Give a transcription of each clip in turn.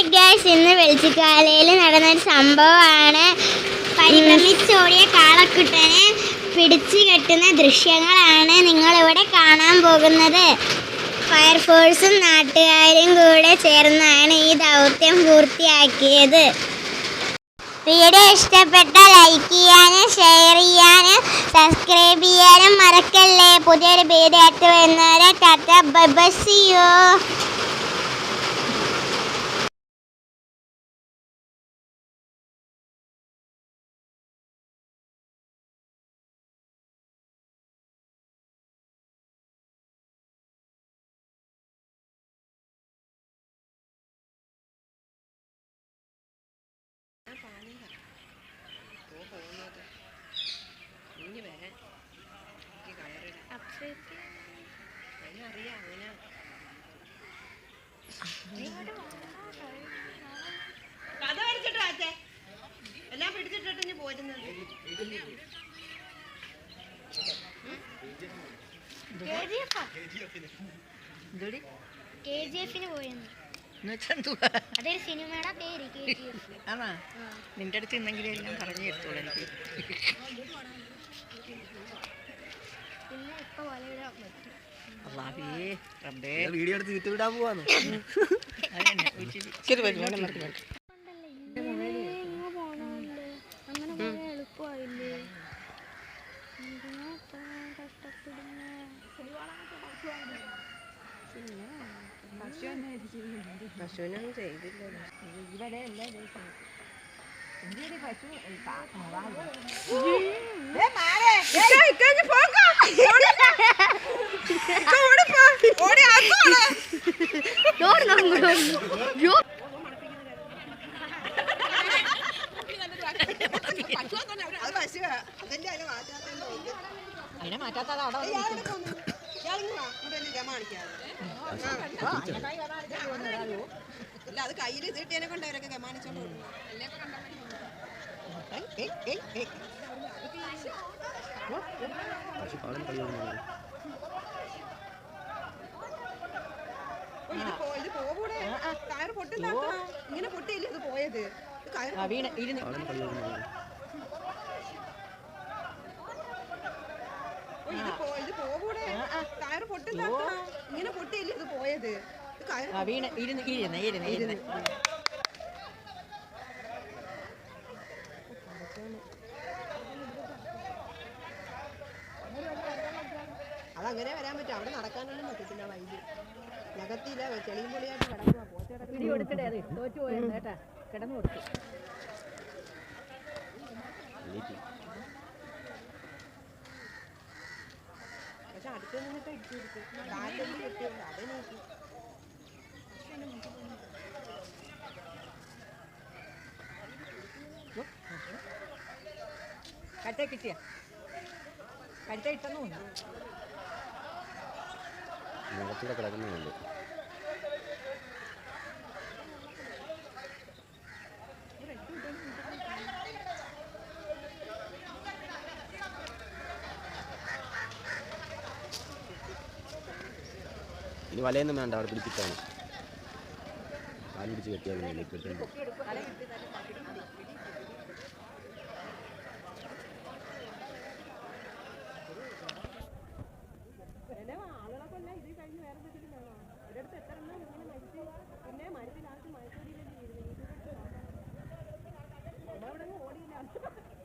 Hi guys ഇന്ന് വെളിച്ചിക്കാലയിൽ നടന്നൊരു സംഭവമാണ്. പരിഭ്രമിച്ചോടിയ കാളക്കുട്ടനെ പിടിച്ചു കെട്ടുന്ന ദൃശ്യങ്ങളാണ് നിങ്ങളിവിടെ കാണാൻ പോകുന്നത്. ഫയർഫോഴ്സും നാട്ടുകാരും കൂടെ ചേർന്നാണ് ഈ ദൗത്യം പൂർത്തിയാക്കിയത്. വീഡിയോ ഇഷ്ടപ്പെട്ട ലൈക്ക് ചെയ്യാനും ഷെയർ ചെയ്യാനും സബ്സ്ക്രൈബ് ചെയ്യാനും മറക്കല്ലേ? പുതിയൊരു വീഡിയോ ആയിട്ട് വരുന്നവരെ ടാറ്റ ബൈ ബൈ അങ്ങനെ കഥ എല്ലാം പിടിച്ചിട്ടിട്ട് ഇനി പോരുന്നത് കെ ജി എഫിന് പോയെന്ന് എന്നുവെച്ചെന്തുവാ അതൊരു സിനിമയുടെ പേര് കെ ജി എഫ്. ആണോ? നിന്റെ അടുത്ത് ഇന്നെങ്കിലും എല്ലാം പറഞ്ഞു തരത്തോളൂ എനിക്ക്. പിന്നെ ഇപ്പൊ വലയിടാൻ പറ്റും റബ്ബേ. വീഡിയോ എടുത്ത് പോവാന്ന്? ഇച്ചിരി മതി? പശുവിനൊന്നും ചെയ്തില്ല. അത് പശുവാ അതല്ലേ പശു? മാറ്റാത്തതിന്റെ വലിയ അതിനെ മാറ്റാത്ത അവിടെ ഇയാളെവിടെ പോന്നു? ഇയാളിങ്ങ് വാ, ഇവിടെ എന്നെ ഗമ മാറ്റാത്ത അത് കയ്യിൽ ഇത് കൊണ്ട് അവരൊക്കെ ഗമാനിച്ചോണ്ട് പോകുന്നു. ഓ, ഇത് പോ- ഇത് പോകൂടെ? കയറ് പൊട്ടുന്നാക്കണോ? ഇങ്ങനെ പൊട്ടിയില്ല ഇത് പോയത്? ഇത് ആ വീണ്. ഇരുന്ന്. ഓ, ഇത് പോ- ഇത് പോകൂടെ? കയറ് പൊട്ടുന്നാക്കണോ? ഇങ്ങനെ പൊട്ടിയില്ലേ ഇത് പോയത്? ഇത് കയറ് ആ വീണ്. ഇരുന്ന് ഇരുന്ന് ഇരുന്ന് ഇരുന്ന്. അതങ്ങനെ വരാൻ പറ്റും. അവിടെ നടക്കാനൊന്നും പറ്റത്തില്ല വൈകി നഗത്തിയില്ല ചെളിയും പൊളിയായിട്ട് കിടക്കുക പിടി കൊടുത്തിട്ടേ അത് തോറ്റു പോയെന്ന് കേട്ടാ. കിടന്നു കൊടുത്തു. പക്ഷെ അടുത്ത് നിന്നിട്ട് ഇടിച്ചു കൊടുത്തു. കാറ്റൊന്നും കിട്ടിയില്ല അതേ നോക്കി. കറ്റേ കിട്ടിയ? കറ്റ ഇട്ടെന്ന് തോന്നുന്നു കിടക്കുന്നേ ഉള്ളൂ ഇനി വലയൊന്നും വേണ്ട അവിടെ പിടിച്ചിട്ടാണ് കാൽ പിടിച്ച് കെട്ടിയാൽ മതി കെട്ടുണ്ട്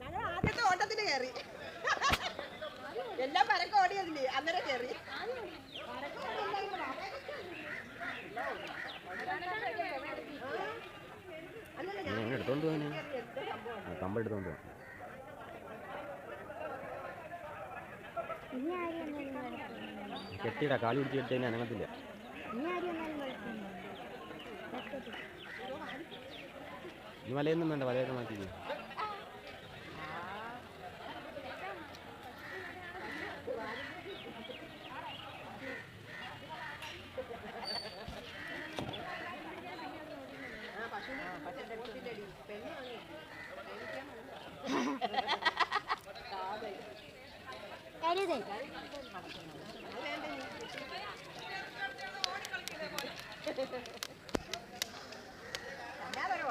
ഞങ്ങൾ ആദ്യത്തെ ഓട്ടത്തിന് കയറി എല്ലാം പരക്കം ഓടിയതില്ലേ? അന്നേരം കയറി എടുത്തോണ്ട് പോകാനാ ആ, കമ്പെടുത്തോണ്ട് പോകാം. കെട്ടിയിടാ കാൽ പിടിച്ച് അനങ്ങത്തില്ല. ഇനി വലയൊന്നും വേണ്ട വലയൊക്കെ മാറ്റിയില്ല? കരുതേ